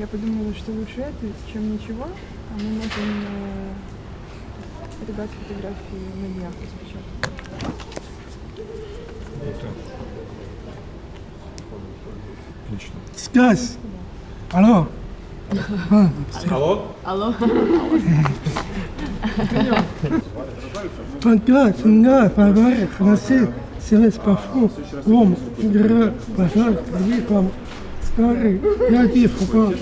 я подумала, что лучше это, чем ничего. А мы можем э, ребят фотографии на днях распечатать. Отлично. Связь. Алло. Алло? Алло. Контакт, меня, пожар, ханаси, связь пошел, лом, игра, пожар, вам, старый, я дифука,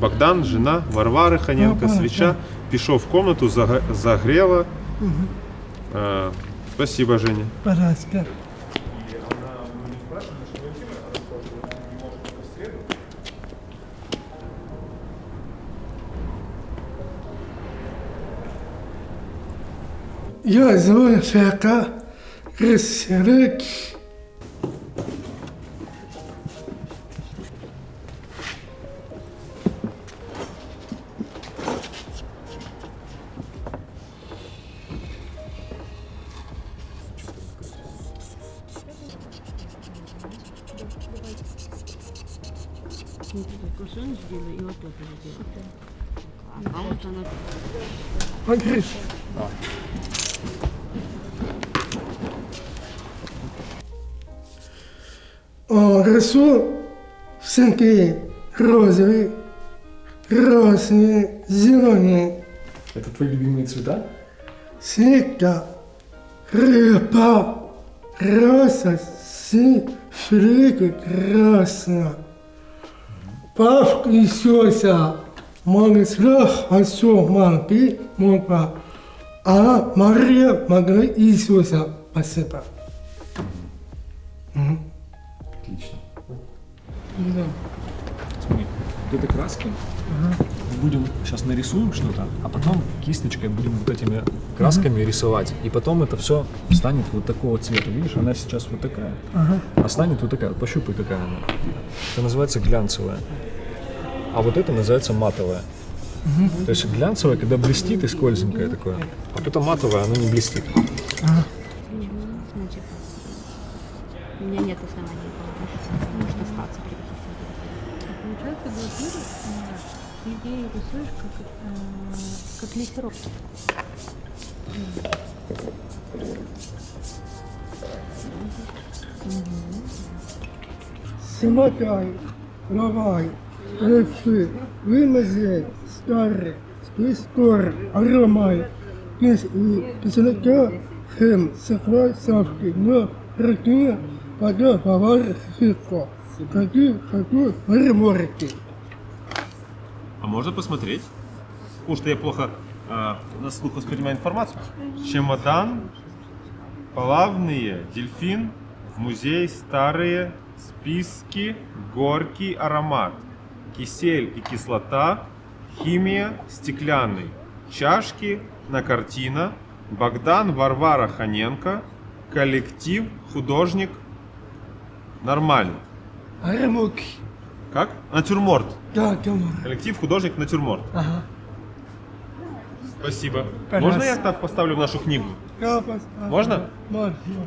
Богдан, жена Варвари Ханенко, Ага, свеча, пішов в комнату, зага- загрела. Е, спасибо, Женя. пожалуйста. Я зову Фека Рысерык. Кусок сделай и вот это сделай. А вот она Андрей. О, рису синки розові, красні, зелені, Это твои любимые цвета? сіка, репа, краса, сі, шрики, красна. І сьося, мали страх, а сьо манки, мокра. А Мария могла Иисуса посыпать. Отлично. Да. Смотри, вот это краски. Мы будем сейчас нарисуем что-то, а потом кисточкой будем вот этими красками рисовать. И потом это все станет вот такого цвета. Видишь, она сейчас вот такая. А станет вот такая. Пощупай, какая она. Это называется глянцевая. А вот это называется матовая. То есть глянцевая, когда блестит и скользенькое такое. А потом матовая, она не блестит. значит. У меня нет оснований. Может остаться при каких-то. Получается, блокируешь, ты идеи рисуешь как, э, как литеров. Смотай, лавай, речи, вымази, старый, спискор, аромай, и писака, хем, сахва, савки, но, раки, пода, повар, хитко. Какие, какие, реморки. А можно посмотреть? Потому что я плохо э, на слух воспринимаю информацию. Чемодан, плавные, дельфин, в музей старые, списки, горький аромат, кисель и кислота, химия, стеклянный, чашки, на картина, Богдан Варвара Ханенко, коллектив, художник, нормально. Реморки. Как? Натюрморт. Да, Тёма. Коллектив, художник, натюрморт. Ага. Спасибо. Пожалуйста. Можно я так поставлю в нашу книгу? Поставлю. Можно? Можно, можно.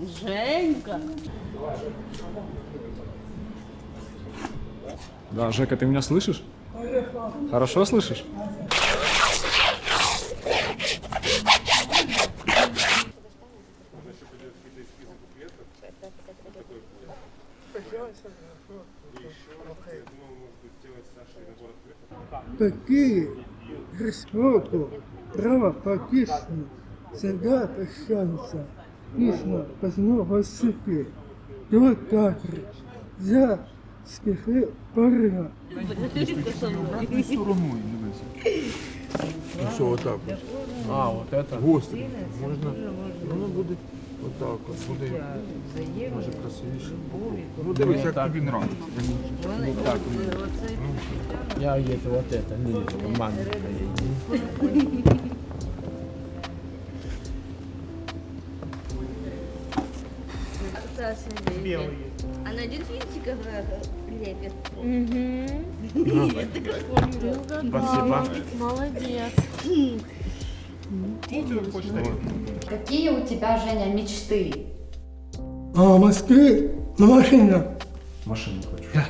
Женька! Да, Жека, ты меня слышишь? Хорошо слышишь? Такие право потишно, всегда прощаются, письма поздно в осыпи, до театра, за скифы порыва. Все, отак от. А, от это? Гострий. Можна, воно буде отак от, буде, може красивіше. Ну дивись, як тобі нравиться. Ну так, Я є вот это, ні, манка Є. Белые. А на дельфинчиков э, лепит. Спасибо. Молодец. Полностью хочет на ринг. Какие у тебя, Женя, мечты? А в Москве на машине. Машину хочешь? Да.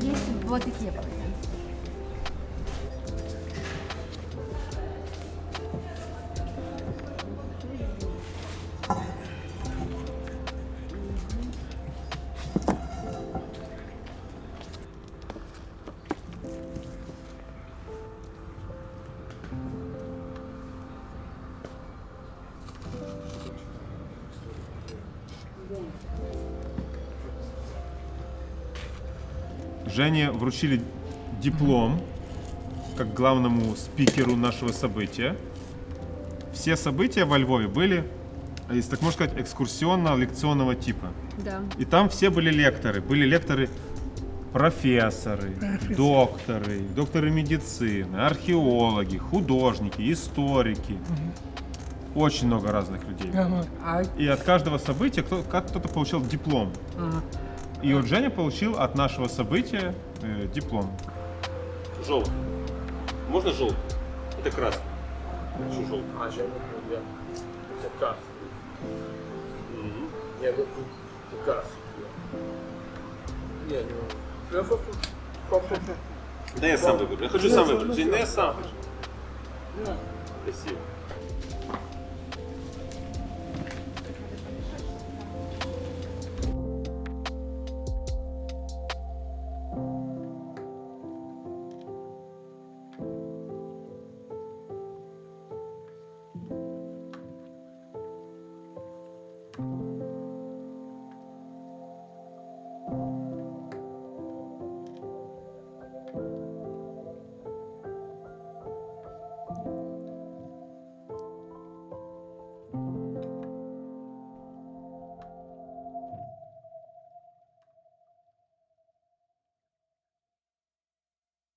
Есть вот такие Жене вручили диплом как главному спикеру нашего события. Все события во Львове были, э, если так можно сказать, экскурсионно-лекционного типа. Да. И там все были лекторы. Были лекторы профессоры, докторы, докторы медицины, археологи, художники, историки. Очень много разных людей. Ага. И от каждого события кто- кто-то получил диплом. И вот Женя получил от нашего события э, диплом. Желтый. Можно желтый? Это красный. Хочу желтый. А, ще я. Така. Я тут така. Ні, ну. Я фото. Да я сам выберу. Я хочу сам выбрать. Жень, да я сам хочу. Спасибо.